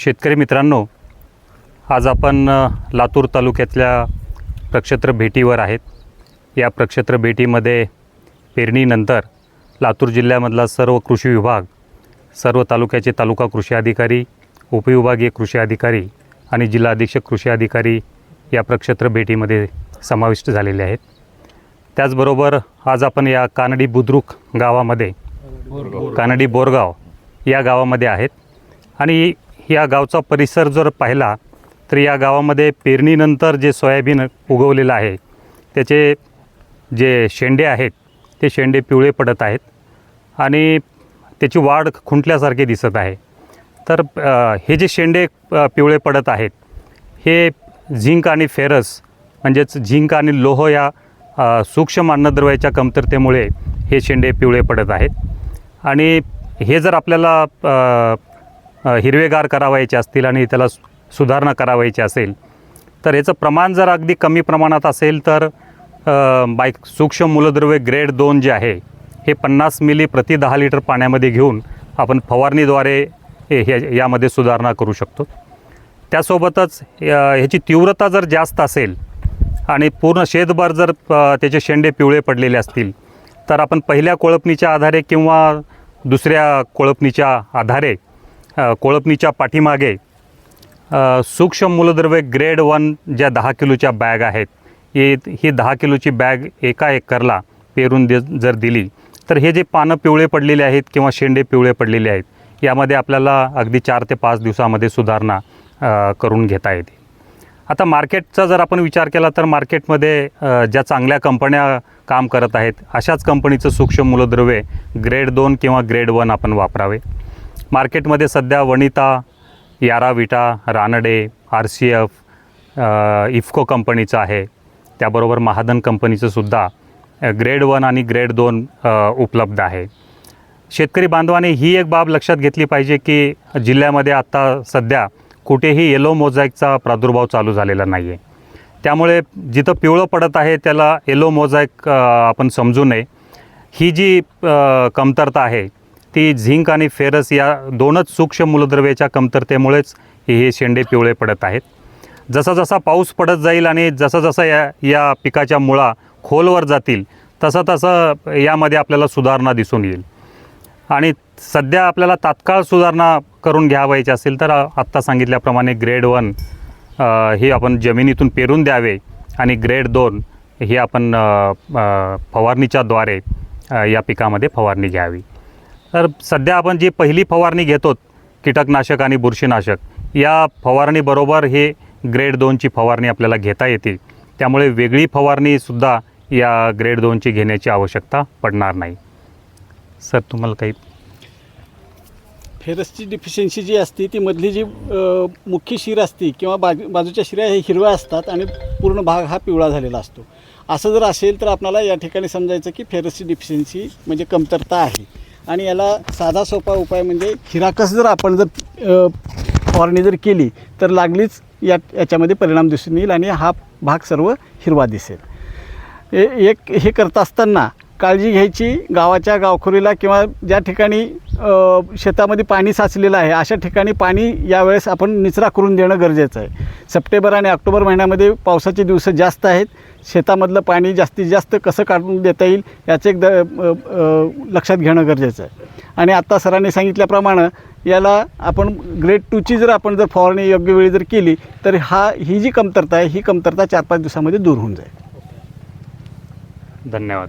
शेतकरी मित्रांनो आज आपण लातूर तालुक्यातल्या प्रक्षेत्र भेटीवर आहेत. या प्रक्षेत्र भेटीमध्ये पेरणीनंतर लातूर जिल्ह्यामधला सर्व कृषी विभाग सर्व तालुक्याचे तालुका कृषी अधिकारी उपविभागीय कृषी अधिकारी आणि जिल्हा अधीक्षक कृषी अधिकारी या प्रक्षेत्र भेटीमध्ये समाविष्ट झालेले आहेत. त्याचबरोबर आज आपण या कानडी बुद्रुक गावामध्ये कानडी बोरगाव या गावामध्ये आहेत. आणि या गावचा परिसर जर पाहिला तर या गावामध्ये पेरणीनंतर जे सोयाबीन उगवलेलं आहे त्याचे जे शेंडे आहेत ते शेंडे पिवळे पडत आहेत आणि त्याची वाढ खुंटल्यासारखे दिसत आहे. तर हे जे शेंडे पिवळे पडत आहेत हे झिंक आणि फेरस म्हणजेच झिंक आणि लोह या सूक्ष्म अन्नद्रव्याच्या कमतरतेमुळे हे शेंडे पिवळे पडत आहेत. आणि हे जर आपल्याला हिरवेगार करावायचे असतील आणि त्याला सु- सुधारणा करावायची असेल तर याचं प्रमाण जर अगदी कमी प्रमाणात असेल तर बाईक सूक्ष्म मूलद्रव्य ग्रेड दोन जे आहे हे पन्नास मिली प्रति दहा लिटर पाण्यामध्ये घेऊन आपण फवारणीद्वारे हे यामध्ये सुधारणा करू शकतो. त्यासोबतच ह्याची तीव्रता जर जास्त असेल आणि पूर्ण शेतभर जर त्याचे शेंडे पिवळे पडलेले असतील तर आपण पहिल्या कोळपणीच्या आधारे किंवा दुसऱ्या कोळपणीच्या आधारे कोळपणीच्या पाठीमागे सूक्ष्म मूलद्रव्य ग्रेड वन ज्या दहा किलोच्या बॅग आहेत हे ही दहा किलोची बॅग एका एकरला पेरून दे जर दिली तर हे जे पानं पिवळे पडलेले आहेत किंवा शेंडे पिवळे पडलेले आहेत यामध्ये आपल्याला अगदी चार ते पाच दिवसामध्ये सुधारणा करून घेता येते. आता मार्केटचा जर आपण विचार केला तर मार्केटमध्ये ज्या चांगल्या कंपन्या काम करत आहेत अशाच कंपनीचं सूक्ष्म मूलद्रव्ये ग्रेड दोन किंवा ग्रेड वन आपण वापरावे. मार्केटमध्ये सध्या Vanita YaraVita Ranade R C F IFFCO कंपनीचं आहे. त्याबरोबर महादन कंपनीचं सुद्धा ग्रेड वन आणि ग्रेड दोन उपलब्ध आहे. शेतकरी बांधवाने ही एक बाब लक्षात घेतली पाहिजे की जिल्ह्यामध्ये आत्ता सध्या कुठेही येलो मोझॅकचा प्रादुर्भाव चालू झालेला नाही आहे त्यामुळे जिथं पिवळं पडत आहे त्याला येलो मोझॅक आपण समजू नये. ही जी कमतरता आहे ती झिंक आणि फेरस या दोनच सूक्ष्म मूलद्रव्याच्या कमतरतेमुळेच हे शेंडे पिवळे पडत आहेत. जसा जसा पाऊस पडत जाईल आणि जसं जसं या या पिकाच्या मुळा खोलवर जातील तसं तसं यामध्ये आपल्याला सुधारणा दिसून येईल. आणि सध्या आपल्याला तात्काळ सुधारणा करून घ्यावायची असेल तर आत्ता सांगितल्याप्रमाणे ग्रेड वन हे आपण जमिनीतून पेरून द्यावे आणि ग्रेड दोन हे आपण फवारणीच्याद्वारे या पिकामध्ये फवारणी घ्यावी. तर सध्या आपण जी पहिली फवारणी घेतो कीटकनाशक आणि बुरशीनाशक या फवारणीबरोबर हे ग्रेड दोनची फवारणी आपल्याला घेता येते त्यामुळे वेगळी फवारणीसुद्धा या ग्रेड दोनची घेण्याची आवश्यकता पडणार नाही. सर तुम्हाला काही फेरसची डिफिशियन्सी जी असते ती मधली जी मुख्य शिर असते किंवा बाजू बाजूच्या शिऱ्या हे हिरव्या असतात आणि पूर्ण भाग हा पिवळा झालेला असतो. असं जर असेल तर आपल्याला या ठिकाणी समजायचं की फेरसची डिफिशियन्सी म्हणजे कमतरता आहे. आणि याला साधा सोपा उपाय म्हणजे हिराकस जर आपण जर फवारणी जर केली तर लागलीच या याच्यामध्ये परिणाम दिसून येईल आणि हा भाग सर्व हिरवा दिसेल. ए- एक हे करत असताना काळजी घ्यायची गावाच्या गावखोरीला किंवा ज्या ठिकाणी शेतामध्ये पाणी साचलेलं आहे अशा ठिकाणी पाणी यावेळेस आपण निचरा करून देणं गरजेचं आहे. सप्टेंबर आणि ऑक्टोबर महिन्यामध्ये पावसाचे दिवस जास्त आहेत. शेतामधलं पाणी जास्तीत जास्त कसं काढून देता येईल याचं एक द लक्षात घेणं गरजेचं आहे. आणि आत्ता सरांनी सांगितल्याप्रमाणे याला आपण ग्रेड टूची जर आपण जर फवारणी योग्य वेळी जर केली तर हा ही जी कमतरता आहे ही कमतरता चार पाच दिवसामध्ये दूर होऊन जाईल. धन्यवाद.